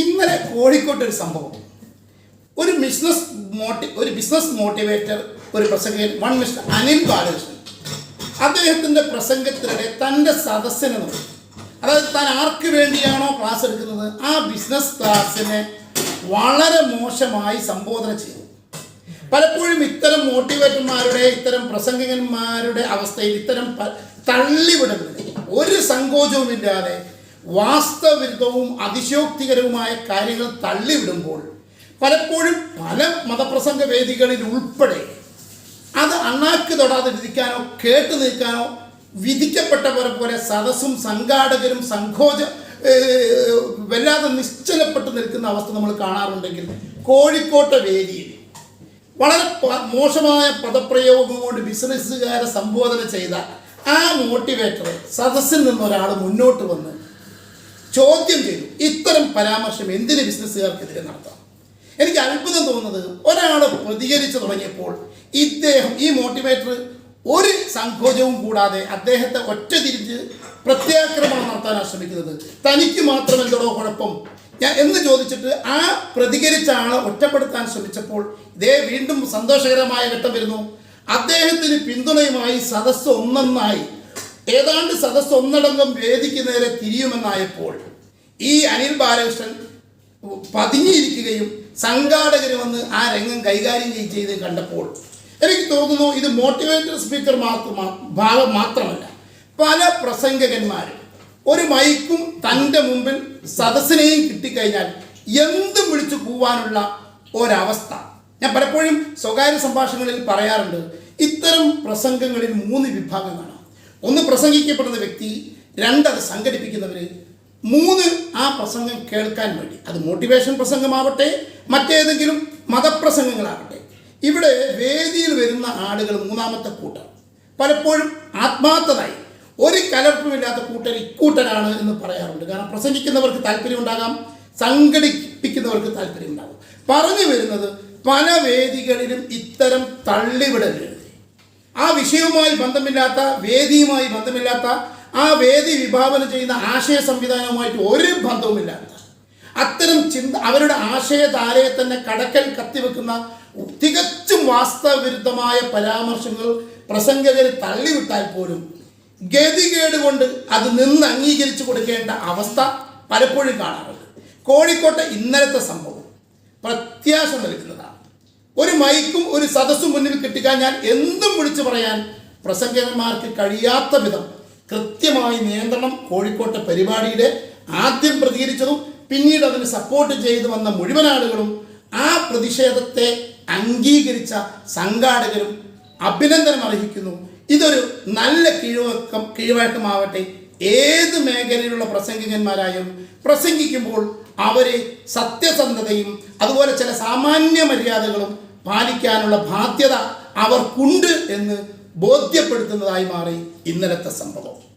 ഇന്നലെ കോഴിക്കോട്ട് ഒരു സംഭവം. ഒരു ബിസിനസ് മോട്ടി ഒരു ബിസിനസ് മോട്ടിവേറ്റർ ഒരു പ്രസംഗകൻ വൺ മിസ്റ്റർ അനിൽ ബാലകൃഷ്ണൻ. അദ്ദേഹത്തിന്റെ പ്രസംഗത്തിനിടെ തന്റെ സദസ്സിനെ നോക്കി. അതായത് താൻ ആർക്ക് വേണ്ടിയാണോ ക്ലാസ് എടുക്കുന്നത്? ആ ബിസിനസ് ക്ലാസ്സിനെ വളരെ മോശമായി സംബോധന ചെയ്തു. പലപ്പോഴും ഇത്തരം മോട്ടിവേറ്റർമാരുടെ ഇത്തരം പ്രസംഗകന്മാരുടെ അവസ്ഥയിൽ ഇത്തരം തള്ളിവിടുന്നത് ഒരു സങ്കോചവുമില്ലാതെ വാസ്തവിരുദ്ധവും അതിശയോക്തികരവുമായ കാര്യങ്ങൾ തള്ളിവിടുമ്പോൾ പലപ്പോഴും പല മതപ്രസംഗ വേദികളിൽ ഉൾപ്പെടെ അത് അണ്ണാക്ക് തൊടാതെ വിധിക്കാനോ കേട്ടു നിൽക്കാനോ വിധിക്കപ്പെട്ടവരെ പോലെ സദസ്സും സംഘാടകരും ഏഹ്, വല്ലാതെ നിശ്ചലപ്പെട്ട് നിൽക്കുന്ന അവസ്ഥ നമ്മൾ കാണാറുണ്ടെങ്കിൽ കോഴിക്കോട്ടെ വേദിയിൽ വളരെ മോശമായ പദപ്രയോഗം കൊണ്ട് ബിസിനസ്സുകാരെ സംബോധന ചെയ്ത ആ മോട്ടിവേറ്റർ സദസ്സിൽ നിന്നൊരാൾ മുന്നോട്ട് വന്ന് ചോദ്യം ചെയ്തു. ഇത്തരം പരാമർശം എന്തിന് ബിസിനസ്സുകാർക്കെതിരെ നടത്താം? എനിക്ക് അത്ഭുതം തോന്നുന്നത് ഒരാൾ പ്രതികരിച്ചു തുടങ്ങിയപ്പോൾ ഇദ്ദേഹം ഈ മോട്ടിവേറ്റർ ഒരു സങ്കോചവും കൂടാതെ അദ്ദേഹത്തെ ഒറ്റ തിരിച്ച് പ്രത്യാക്രമണം നടത്താനാണ് ശ്രമിക്കുന്നത് തനിക്ക് മാത്രം എന്തോ കുഴപ്പം. ഞാൻ എന്ന് ചോദിച്ചിട്ട് ആ പ്രതികരിച്ച ആളെ ഒറ്റപ്പെടുത്താൻ ശ്രമിച്ചപ്പോൾ ഇതേ വീണ്ടും സന്തോഷകരമായ ഘട്ടം വരുന്നു. അദ്ദേഹത്തിന് പിന്തുണയുമായി സദസ്സ് ഒന്നൊന്നായി. ഏതാണ്ട് സദസ് ഒന്നടങ്കം വേദിക്ക് നേരെ തിരിയുമെന്നായപ്പോൾ ഈ അനിൽ ബാലകൃഷ്ണൻ പതിഞ്ഞിരിക്കുകയും സംഘാടകർ വന്ന് ആ രംഗം കൈകാര്യം ചെയ്- ചെയ്ത് കണ്ടപ്പോൾ എനിക്ക് തോന്നുന്നു ഇത് മോട്ടിവേറ്റർ സ്പീക്കർ മാത്രം ഭാഗം മാത്രമല്ല. പല പ്രസംഗകന്മാരും ഒരു മൈക്കും തന്റെ മുമ്പിൽ സദസ്സിനെയും കിട്ടിക്കഴിഞ്ഞാൽ എന്തും വിളിച്ചു പോവാനുള്ള ഒരവസ്ഥ. ഞാൻ പലപ്പോഴും സ്വകാര്യ സംഭാഷണങ്ങളിൽ പറയാറുണ്ട് ഇത്തരം പ്രസംഗങ്ങളിൽ മൂന്ന് വിഭാഗം കാണാം ഒന്ന് പ്രസംഗിക്കപ്പെടുന്ന വ്യക്തി രണ്ട് അത് സംഘടിപ്പിക്കുന്നവർ മൂന്ന് ആ പ്രസംഗം കേൾക്കാൻ വേണ്ടി. അത് മോട്ടിവേഷൻ പ്രസംഗമാവട്ടെ മറ്റേതെങ്കിലും മതപ്രസംഗങ്ങളാവട്ടെ ഇവിടെ വേദിയിൽ വരുന്ന ആളുകൾ മൂന്നാമത്തെ കൂട്ടം. പലപ്പോഴും ആത്മാർത്ഥതായി ഒരു കലർപ്പുമില്ലാത്ത കൂട്ടർ ഇക്കൂട്ടരാണ് എന്ന് പറയാറുണ്ട്. കാരണം പ്രസംഗിക്കുന്നവർക്ക് താല്പര്യമുണ്ടാകാം സംഘടിപ്പിക്കുന്നവർക്ക് താല്പര്യമുണ്ടാകും. പറഞ്ഞു വരുന്നത് പല വേദികളിലും ഇത്തരം തള്ളിവിടലുകൾ. ആ വിഷയവുമായി ബന്ധമില്ലാത്ത വേദിയുമായി ബന്ധമില്ലാത്ത ആ വേദി വിഭാവനം ചെയ്യുന്ന ആശയ സംവിധാനവുമായിട്ട് ഒരു ബന്ധവുമില്ലാത്ത അത്തരം ചിന്ത അവരുടെ ആശയധാരയെ തന്നെ കടക്കൽ കത്തിവെക്കുന്ന തികച്ചും വാസ്തവവിരുദ്ധമായ പരാമർശങ്ങൾ പ്രസംഗകർ തള്ളിവിട്ടാൽ പോലും ഗതികേട് കൊണ്ട് അത് നിന്ന് അംഗീകരിച്ചു കൊടുക്കേണ്ട അവസ്ഥ പലപ്പോഴും കാണാറുണ്ട്. കോഴിക്കോട്ടെ ഇന്നലത്തെ സംഭവം പ്രത്യാശ നൽകുന്നതാണ്. ഒരു മൈക്കും ഒരു സദസ്സും മുന്നിൽ കിട്ടിക്കഴിഞ്ഞാൽ എന്തും വിളിച്ചു പറയാൻ പ്രസംഗകന്മാർക്ക് കഴിയാത്ത വിധം കൃത്യമായി നിയന്ത്രണം കോഴിക്കോട്ടെ പരിപാടിയുടെ ആദ്യം പ്രതികരിച്ചതും പിന്നീട് അതിന് സപ്പോർട്ട് ചെയ്തു വന്ന മുഴുവൻ ആളുകളും ആ പ്രതിഷേധത്തെ അംഗീകരിച്ച സംഘാടകരും അഭിനന്ദനം അർഹിക്കുന്നു. ഇതൊരു നല്ല കിഴിവക്കം കീഴ്വഴക്കമാവട്ടെ ഏത് മേഖലയിലുള്ള പ്രസംഗികന്മാരായും പ്രസംഗിക്കുമ്പോൾ അവരെ സത്യസന്ധതയും അതുപോലെ ചില സാമാന്യ മര്യാദകളും പാലിക്കാനുള്ള ബാധ്യത അവർക്കുണ്ട് എന്ന് ബോധ്യപ്പെടുത്തുന്നതായി മാറി ഇന്നലത്തെ സംഭവം.